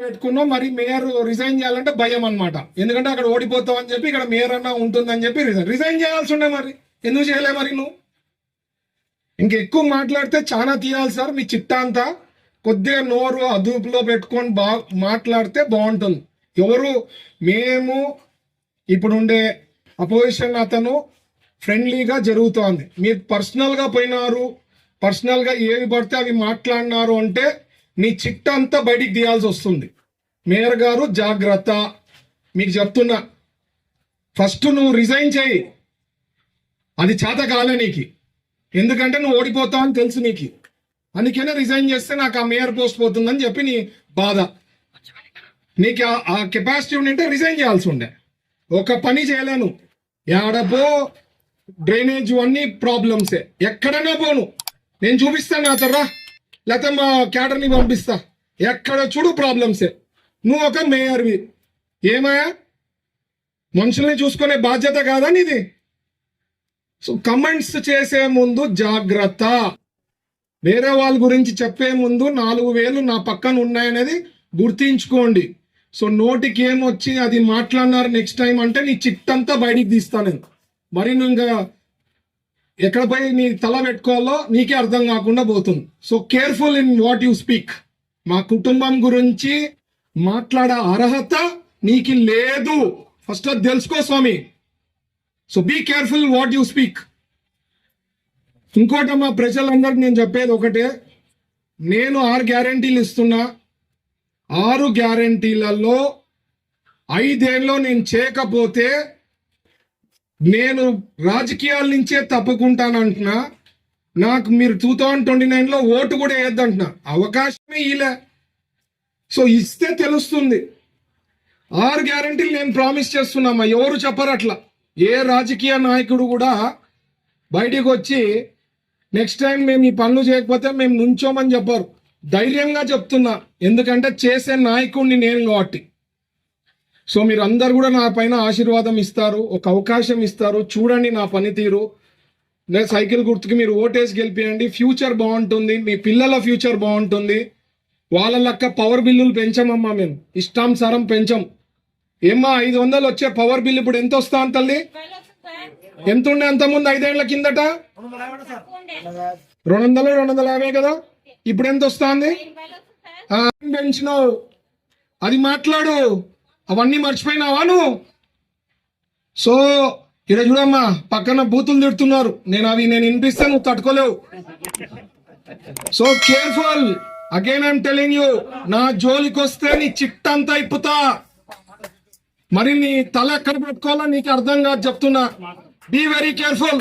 పెట్టుకున్నాం. మరి mayor resign చేయాలంటే భయం అనమాట ఎందుకంటే అక్కడ ఓడిపోతావు అని చెప్పి ఇక్కడ మేయర్ అన్న ఉంటుందని చెప్పి రిజైన్ రిజైన్ చేయాల్సి ఉండే మరి. ఎందుకు చేయలే మరి నువ్వు? ఇంకెక్కువ మాట్లాడితే చాలా తీయాలి సార్ మీ చిట్టా అంతా కొద్దిగా నోరు అదుపులో పెట్టుకొని బా మాట్లాడితే బాగుంటుంది. ఎవరు? మేము ఇప్పుడుండే అపోజిషన్ అతను ఫ్రెండ్లీగా జరుగుతోంది. మీరు పర్సనల్గా పోయినారు. పర్సనల్గా ఏవి పడితే అవి మాట్లాడినారు అంటే నీ చిట్ట అంతా బయటికి తీయాల్సి వస్తుంది. మేయర్ గారు జాగ్రత్త. మీకు చెప్తున్నా. ఫస్ట్ నువ్వు రిజైన్ చేయి. అది చేత కాలే నీకు. ఎందుకంటే నువ్వు ఓడిపోతావు అని తెలుసు నీకు. అందుకనే రిజైన్ చేస్తే నాకు ఆ మేయర్ పోస్ట్ పోతుందని చెప్పి నీ బాధ. నీకు ఆ- ఆ కెపాసిటీ ఉండింటే రిజైన్ చేయాల్సి ఉండే. ఒక పని చేయలేను. ఏడపో డ్రైనేజ్ అన్ని ప్రాబ్లమ్సే ఎక్కడైనా పోను. నేను చూపిస్తాను నా తర్రా లేకపోతే మా క్యాటర్ని పంపిస్తా. ఎక్కడ చూడు ప్రాబ్లమ్సే నువ్వు ఒక మేయర్వి ఏమయ్యా? మనుషుల్ని చూసుకునే బాధ్యత కాదా నీది? సో కమెంట్స్ చేసే ముందు జాగ్రత్త. వేరే వాళ్ళ గురించి చెప్పే ముందు నాలుగు వేలు నా పక్కన ఉన్నాయనేది గుర్తించుకోండి. సో నోటికి ఏమొచ్చి అది మాట్లాడినారు నెక్స్ట్ టైం అంటే నీ చిట్టంతా బయటికి తీస్తాను నేను. మరి నువ్వు ఇంకా ఎక్కడ పోయి నీ తల పెట్టుకోవాలో నీకే అర్థం కాకుండా పోతుంది. So careful in what you speak మా కుటుంబం గురించి మాట్లాడే అర్హత నీకు లేదు. ఫస్ట్ అది తెలుసుకో స్వామి. So be careful what you speak ఇంకోటి మా ప్రజలందరికీ నేను చెప్పేది ఒకటే. నేను ఆరు గ్యారంటీలు ఇస్తున్నా. ఆరు గ్యారంటీలలో ఐదేళ్ళలో నేను చేయకపోతే నేను రాజకీయాల నుంచే తప్పుకుంటానంటున్నా. నాకు మీరు టూ థౌజండ్ ట్వంటీ నైన్లో ఓటు కూడా వేయద్దంటున్నా. అవకాశమే ఇలా సో ఇస్తే తెలుస్తుంది. ఆరు గ్యారంటీలు నేను ప్రామిస్ చేస్తున్నామా? ఎవరు చెప్పరు అట్లా. ఏ రాజకీయ నాయకుడు కూడా బయటికి వచ్చి నెక్స్ట్ టైం మేము ఈ పనులు చేయకపోతే మేము నుంచోమని చెప్పారు. ధైర్యంగా చెప్తున్నా. ఎందుకంటే చేసే నాయకుడిని నేను కాబట్టి. సో మీరు అందరు కూడా నా పైన ఆశీర్వాదం ఇస్తారు ఒక అవకాశం ఇస్తారు. చూడండి నా పనితీరు. నేను సైకిల్ గుర్తుకి మీరు ఓటేసి గెలిపియండి. ఫ్యూచర్ బాగుంటుంది. మీ పిల్లల ఫ్యూచర్ బాగుంటుంది. వాళ్ళ లెక్క పవర్ బిల్లులు పెంచమమ్మా మేము. ఇష్టానుసారం పెంచం. ఏమ్మా ఐదు వందలు వచ్చే పవర్ బిల్ ఇప్పుడు ఎంత వస్తా అని తల్లి? ఎంత ఉండే అంత ముందు ఐదేళ్ళ కిందట? రెండు వందలు రెండు వందల యాభై కదా? ఇప్పుడు ఎంత వస్తుంది? పెంచినావు? అది మాట్లాడు. అవన్నీ మర్చిపోయినావా నువ్వు? సో ఇక్కడ చూడమ్మా పక్కన బూతులు తిడుతున్నారు. నేను అవి నేను వినిపిస్తే నువ్వు తట్టుకోలేవు. So careful again I'm telling you నా జోలికి వస్తే నీ చిట్టంతా ఇప్పుతా. మరి నీ తల ఎక్కడ పెట్టుకోవాలో నీకు అర్థం కాదు చెప్తున్నా. Be very careful